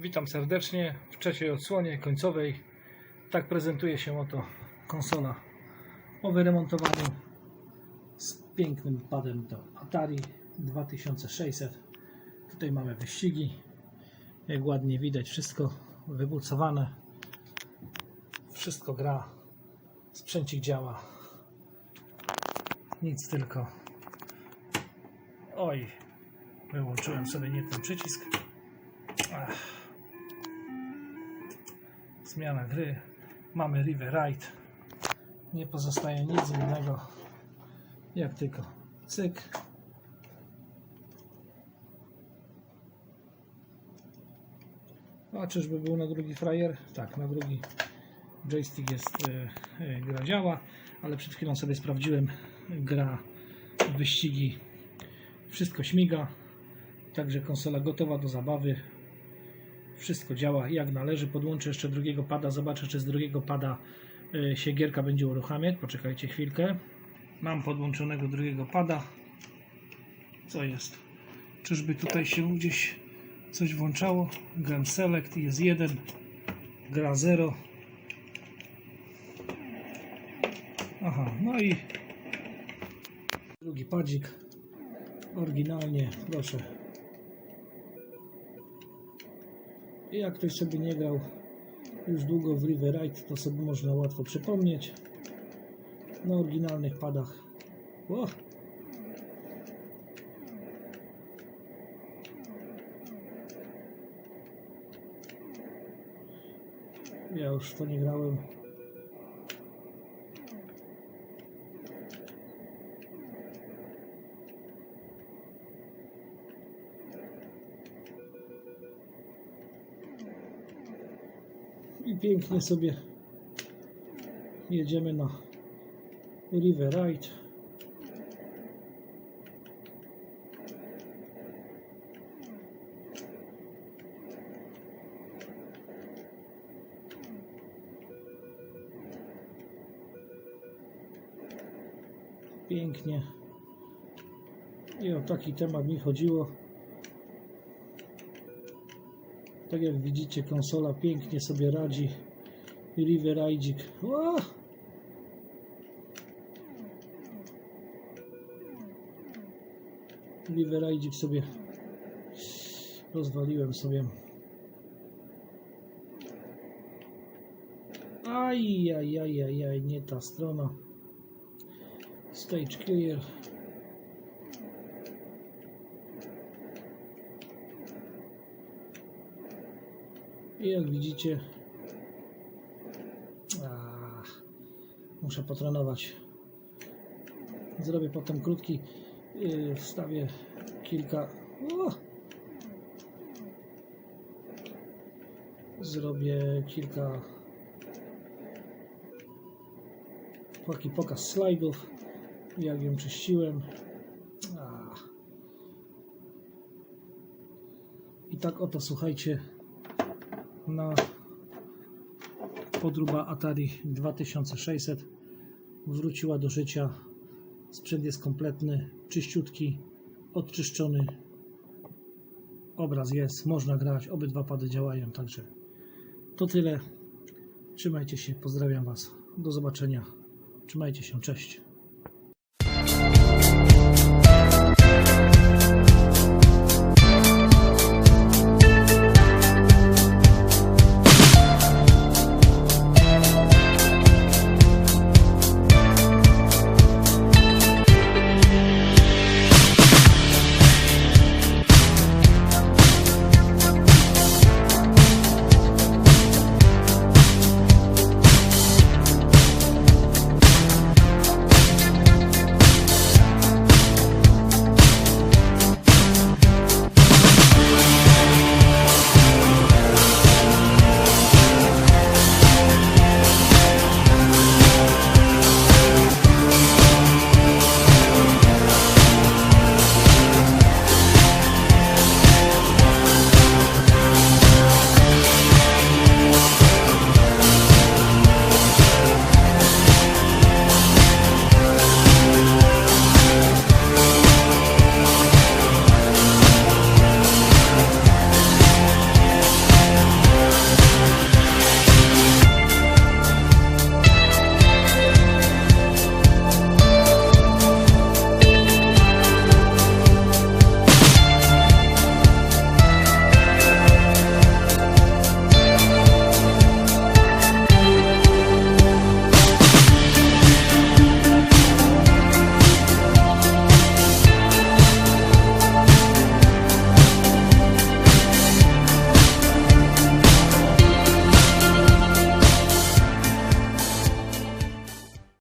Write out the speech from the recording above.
Witam serdecznie w trzeciej odsłonie końcowej. Tak prezentuje się oto konsola o wyremontowaniu z pięknym padem do Atari 2600. Tutaj mamy wyścigi. Jak ładnie widać, wszystko wybucowane. Wszystko gra. Sprzęcik działa. Nic tylko. Oj, wyłączyłem sobie nie ten przycisk. Zmiana gry. Mamy River Ride. Nie pozostaje nic innego jak tylko cyk. A czyżby był na drugi frajer? Tak, na drugi joystick jest, e, e, gra działa, ale przed chwilą sobie sprawdziłem, gra wyścigi, wszystko śmiga, także konsola gotowa do zabawy, wszystko działa jak należy. Podłączę jeszcze drugiego pada, zobaczę czy z drugiego pada y, się gierka będzie uruchamiać. Poczekajcie chwilkę. Mam podłączonego drugiego pada. Co jest? Czyżby tutaj się gdzieś coś włączało? Gram Select jest 1, gra 0. Aha, no i drugi padzik. Oryginalnie, proszę, Jak ktoś sobie nie grał już długo w River Ride, to sobie można łatwo przypomnieć. Na oryginalnych padach. O! Ja już to nie grałem. I pięknie sobie jedziemy na River Ride. Pięknie. I o taki temat mi chodziło. Tak jak widzicie, konsola pięknie sobie radzi. River Rajdzik. River Rajdzik sobie rozwaliłem sobie. Aj, aj, aj, aj, aj, nie ta strona. Stage clear. I jak widzicie, muszę potrenować. Zrobię potem krótki, yy, wstawię kilka. O! Zrobię kilka taki pokaz slajdów, jak ją czyściłem. I tak oto słuchajcie na podruba Atari 2600 wróciła do życia. Sprzęt jest kompletny, czyściutki, odczyszczony. Obraz jest, można grać, obydwa pady działają, także to tyle. Trzymajcie się, pozdrawiam Was. Do zobaczenia. Trzymajcie się, cześć.